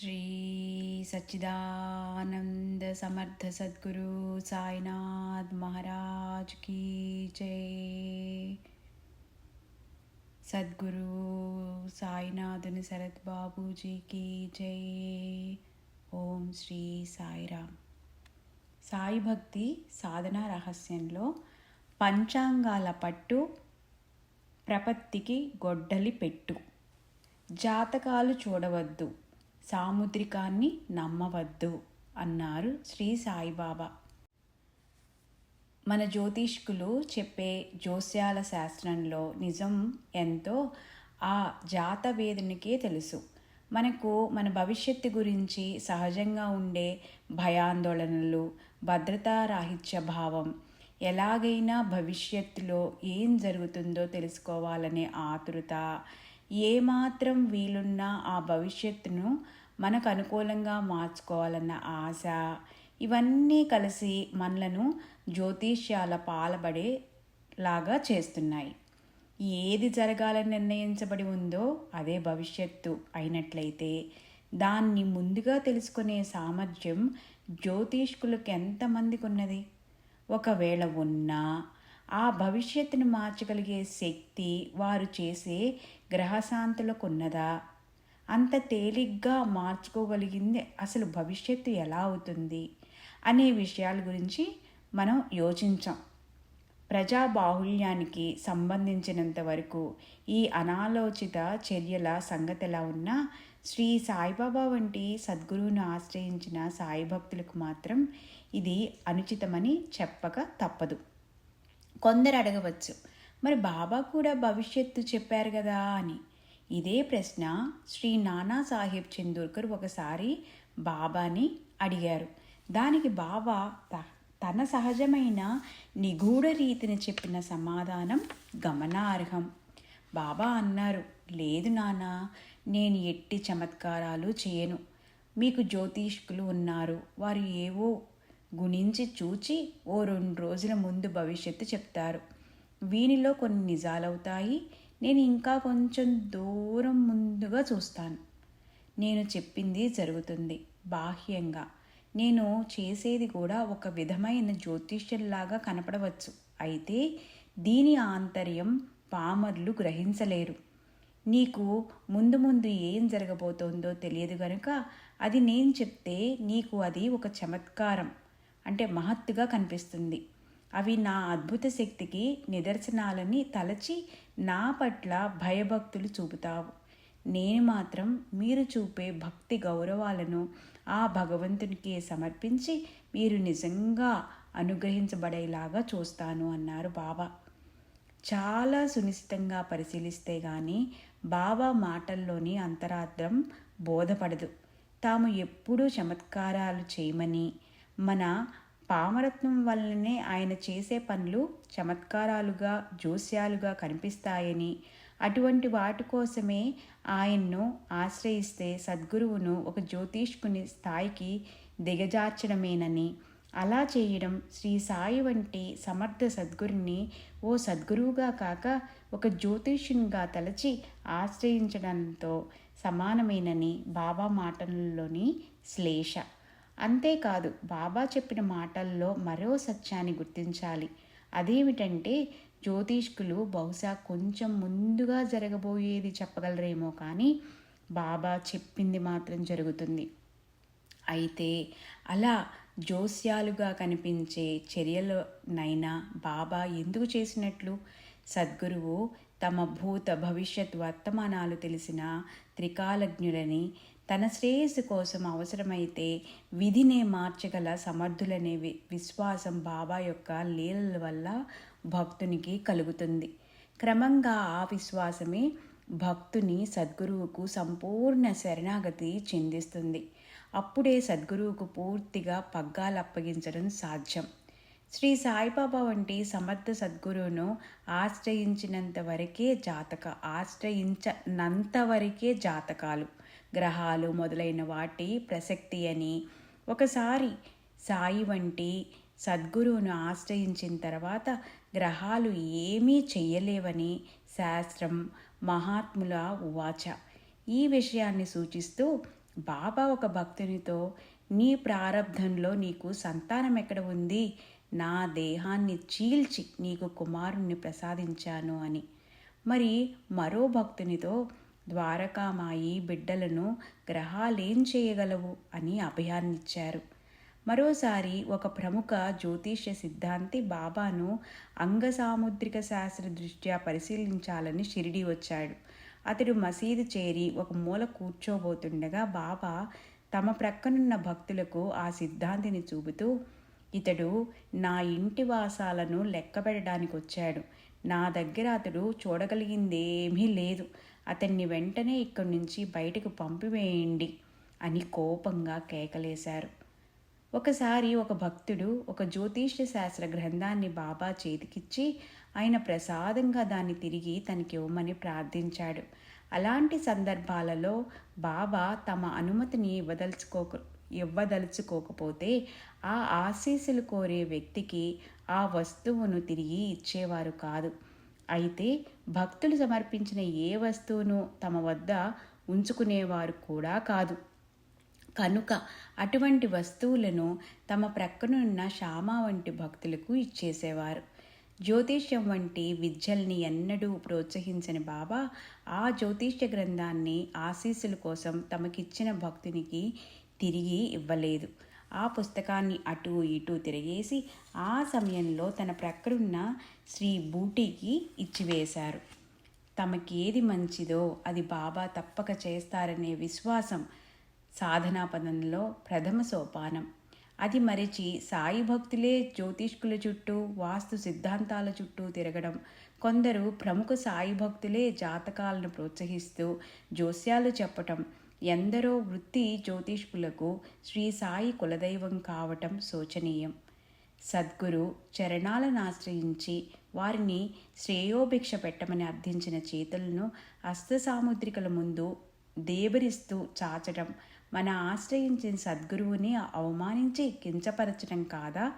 శ్రీ సచ్చిదానంద సమర్థ సద్గురు సాయినాథ్ మహారాజ్ కీ జై. సద్గురు సాయినాథుని శరత్ బాబూజీకి జై. ఓం శ్రీ సాయిరామ్. సాయి భక్తి సాధనా రహస్యంలో పంచాంగాల పట్టు ప్రపత్తికి గొడ్డలి పెట్టు. జాతకాలు చూడవద్దు. సాముద్రికాన్ని నమ్మవద్దు అన్నారు శ్రీ సాయిబాబా. మన జ్యోతిష్కులు చెప్పే జోస్యాల శాస్త్రంలో నిజం ఎంతో ఆ జాతవేదునికే తెలుసు. మనకు మన భవిష్యత్తు గురించి సహజంగా ఉండే భయాందోళనలు భద్రతారాహిత్య భావం ఎలాగైనా భవిష్యత్తులో ఏం జరుగుతుందో తెలుసుకోవాలనే ఆతృత ఏమాత్రం వీలున్నా ఆ భవిష్యత్తును మనకు అనుకూలంగా మార్చుకోవాలన్న ఆశ ఇవన్నీ కలిసి మనలను జ్యోతిష్యాల పాలబడేలాగా చేస్తున్నాయి. ఏది జరగాలని నిర్ణయించబడి ఉందో అదే భవిష్యత్తు అయినట్లయితే దాన్ని ముందుగా తెలుసుకునే సామర్థ్యం జ్యోతిష్కులకు ఎంతమందికి ఉన్నది ఒకవేళ ఉన్నా ఆ భవిష్యత్తును మార్చగలిగే శక్తి వారు చేసే గ్రహశాంతులకు ఉన్నదా అంత తేలిగ్గా మార్చుకోగలిగింది అసలు భవిష్యత్తు ఎలా అవుతుంది అనే విషయాల గురించి మనం యోచించాం. ప్రజా బాహుళ్యానికి సంబంధించినంత వరకు ఈ అనాలోచిత చర్యల సంగతిలా ఉన్నా శ్రీ సాయిబాబా వంటి సద్గురువును ఆశ్రయించిన సాయి భక్తులకు మాత్రం ఇది అనుచితమని చెప్పక తప్పదు. కొందరు అడగవచ్చు మరి బాబా కూడా భవిష్యత్తు చెప్పారు కదా అని. ఇదే ప్రశ్న శ్రీ నానా సాహెబ్ చందూర్కర్ ఒకసారి బాబాని అడిగారు. దానికి బాబా తన సహజమైన నిగూఢ రీతిని చెప్పిన సమాధానం గమనార్హం. బాబా అన్నారు లేదు నానా నేను ఎట్టి చమత్కారాలు చేయను. మీకు జ్యోతిష్కులు ఉన్నారు. వారు ఏవో గుణించి చూచి ఓ రెండు రోజుల ముందు భవిష్యత్తు చెప్తారు. వీనిలో కొన్ని నిజాలవుతాయి. నేను ఇంకా కొంచెం దూరం ముందుగా చూస్తాను. నేను చెప్పింది జరుగుతుంది బాహ్యంగా. నేను చేసేది కూడా ఒక విధమైన జ్యోతిష్యంలాగా కనపడవచ్చు. అయితే దీని ఆంతర్యం పామర్లు గ్రహించలేరు. నీకు ముందు ముందు ఏం జరగబోతోందో తెలియదు గనుక అది నేను చెప్తే నీకు అది ఒక చమత్కారం. అంటే మహత్తుగా కనిపిస్తుంది. అవి నా అద్భుత శక్తికి నిదర్శనాలని తలచి నా పట్ల భయభక్తులు చూపుతావు. నేను మాత్రం మీరు చూపే భక్తి గౌరవాలను ఆ భగవంతునికి సమర్పించి మీరు నిజంగా అనుగ్రహించబడేలాగా చూస్తాను అన్నారు బాబా. చాలా సునిశ్చితంగా పరిశీలిస్తే కానీ బాబా మాటల్లోని అంతరార్థం బోధపడదు. తాము ఎప్పుడూ చమత్కారాలు చేయమని మన పామరత్నం వల్లనే ఆయన చేసే పనులు చమత్కారాలుగా జోస్యాలుగా కనిపిస్తాయని. అటువంటి వాటి కోసమే ఆయన్ను ఆశ్రయిస్తే సద్గురువును ఒక జ్యోతిష్కుని స్థాయికి దిగజార్చడమేనని. అలా చేయడం శ్రీ సాయి వంటి సమర్థ సద్గురుని ఓ సద్గురువుగా కాక ఒక జ్యోతిష్యునిగా తలచి ఆశ్రయించడంతో సమానమేనని బాబా మాటల్లోని శ్లేష. అంతేకాదు బాబా చెప్పిన మాటల్లో మరో సత్యాన్ని గుర్తించాలి. అదేమిటంటే జ్యోతిష్కులు బహుశా కొంచెం ముందుగా జరగబోయేది చెప్పగలరేమో కానీ బాబా చెప్పింది మాత్రం జరుగుతుంది. అయితే అలా జోస్యాలుగా కనిపించే చర్యలనైనా బాబా ఎందుకు చేసినట్లు? సద్గురువు తమ భూత భవిష్యత్ వర్తమానాలు తెలిసిన త్రికాలజ్ఞులని తన శ్రేయస్సు కోసం అవసరమైతే విధినే మార్చగల సమర్థులనే విశ్వాసం బాబా యొక్క లీలల వల్ల భక్తునికి కలుగుతుంది. క్రమంగా ఆ విశ్వాసమే భక్తుని సద్గురువుకు సంపూర్ణ శరణాగతి చెందిస్తుంది. అప్పుడే సద్గురువుకు పూర్తిగా పగ్గాలు అప్పగించడం సాధ్యం. శ్రీ సాయిబాబా వంటి సమర్థ సద్గురువును ఆశ్రయించినంత వరకే జాతక ఆశ్రయించనంత వరకే జాతకాలు. గ్రహాలు మొదలైన వాటి ప్రసక్తి అని ఒకసారి సాయి వంటి సద్గురువును ఆశ్రయించిన తర్వాత గ్రహాలు ఏమీ చెయ్యలేవని శాస్త్రం మహాత్ముల ఉవాచ ఈ విషయాన్ని సూచిస్తూ బాబా ఒక భక్తునితో నీ ప్రారంధంలో నీకు సంతానం ఎక్కడ ఉంది? నా దేహాన్ని చీల్చి నీకు కుమారుణ్ణి ప్రసాదించాను అని. మరి మరో భక్తునితో ద్వారకామాయి బిడ్డలను గ్రహాలేం చేయగలవు అని అభయాన్నిచ్చారు. మరోసారి ఒక ప్రముఖ జ్యోతిష్య సిద్ధాంతి బాబాను అంగసాముద్రిక శాస్త్ర దృష్ట్యా పరిశీలించాలని షిరిడి వచ్చాడు. అతడు మసీదు చేరి ఒక మూల కూర్చోబోతుండగా బాబా తమ ప్రక్కనున్న భక్తులకు ఆ సిద్ధాంతిని చూపుతూ ఇతడు నా ఇంటి వాసాలను లెక్కపెట్టడానికి వచ్చాడు నా దగ్గర అతడు చూడగలిగిందేమీ లేదు. అతన్ని వెంటనే ఇక్కడి నుంచి బయటకు పంపివేయండి అని కోపంగా కేకలేశారు. ఒకసారి ఒక భక్తుడు ఒక జ్యోతిష్య శాస్త్ర గ్రంథాన్ని బాబా చేతికిచ్చి ఆయన ప్రసాదంగా దాన్ని తిరిగి తనకి ఇవ్వమని ప్రార్థించాడు. అలాంటి సందర్భాలలో బాబా తమ అనుమతిని ఇవ్వదలుచుకోక ఇవ్వదలుచుకోకపోతే ఆ ఆశీస్సులు కోరే వ్యక్తికి ఆ వస్తువును తిరిగి ఇచ్చేవారు కాదు. అయితే భక్తులు సమర్పించిన ఏ వస్తువును తమ వద్ద ఉంచుకునేవారు కూడా కాదు. కనుక అటువంటి వస్తువులను తమ ప్రక్కనున్న శ్యామ వంటి భక్తులకు ఇచ్చేసేవారు. జ్యోతిష్యం వంటి విద్యల్ని ఎన్నడూ ప్రోత్సహించని బాబా ఆ జ్యోతిష్య గ్రంథాన్ని ఆశీస్సుల కోసం తమకిచ్చిన భక్తునికి తిరిగి ఇవ్వలేదు. ఆ పుస్తకాన్ని అటు ఇటు తిరిగేసి ఆ సమయంలో తన ప్రక్కడున్న శ్రీ బూటీకి ఇచ్చివేశారు. తమకేది మంచిదో అది బాబా తప్పక చేస్తారనే విశ్వాసం సాధనా పదంలో ప్రథమ సోపానం. అది మరిచి సాయి భక్తులే జ్యోతిష్కుల చుట్టూ వాస్తు సిద్ధాంతాల చుట్టూ తిరగడం కొందరు ప్రముఖ సాయి భక్తులే జాతకాలను ప్రోత్సహిస్తూ జోస్యాలు చెప్పటం ఎందరో వృత్తి జ్యోతిష్కులకు శ్రీ సాయి కులదైవం కావటం శోచనీయం. సద్గురు చరణాలను ఆశ్రయించి వారిని శ్రేయోభిక్ష పెట్టమని అర్థించిన చేతులను అస్తసాముద్రికల ముందు దేబరిస్తూ చాచడం మన ఆశ్రయించిన సద్గురువుని అవమానించి కించపరచడం కాదా?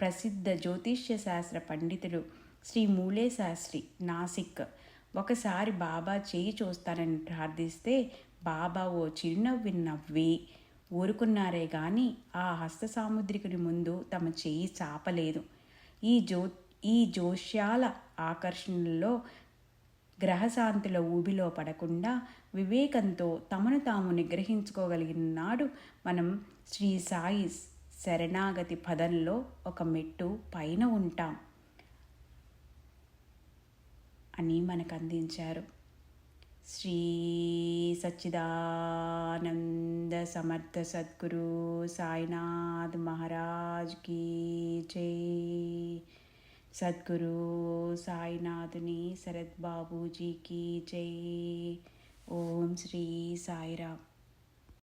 ప్రసిద్ధ జ్యోతిష్య శాస్త్ర పండితుడు శ్రీ మూలే శాస్త్రి నాసిక్. ఒకసారి బాబా చేయి చూస్తానని ప్రార్థిస్తే బాబా ఓ చిరునవ్వి నవ్వి ఊరుకున్నారే గాని ఆ హస్త సాముద్రికుడి ముందు తమ చేయి చాపలేదు. ఈ జో ఈ జోష్యాల ఆకర్షణలో గ్రహశాంతుల ఊబిలో పడకుండా వివేకంతో తమను తాము నిగ్రహించుకోగలిగిన నాడు మనం శ్రీ సాయి శరణాగతి పదంలో ఒక మెట్టు పైన ఉంటాం అని మనకు అందించారు. శ్రీ సచ్చిదానంద సమర్థ సద్గురు సాయినాథ్ మహారాజ్ కీ జై. సద్గురు సాయినాథుని శరత్ బాబూజీకి జై. ఓం శ్రీ సాయిరామ్.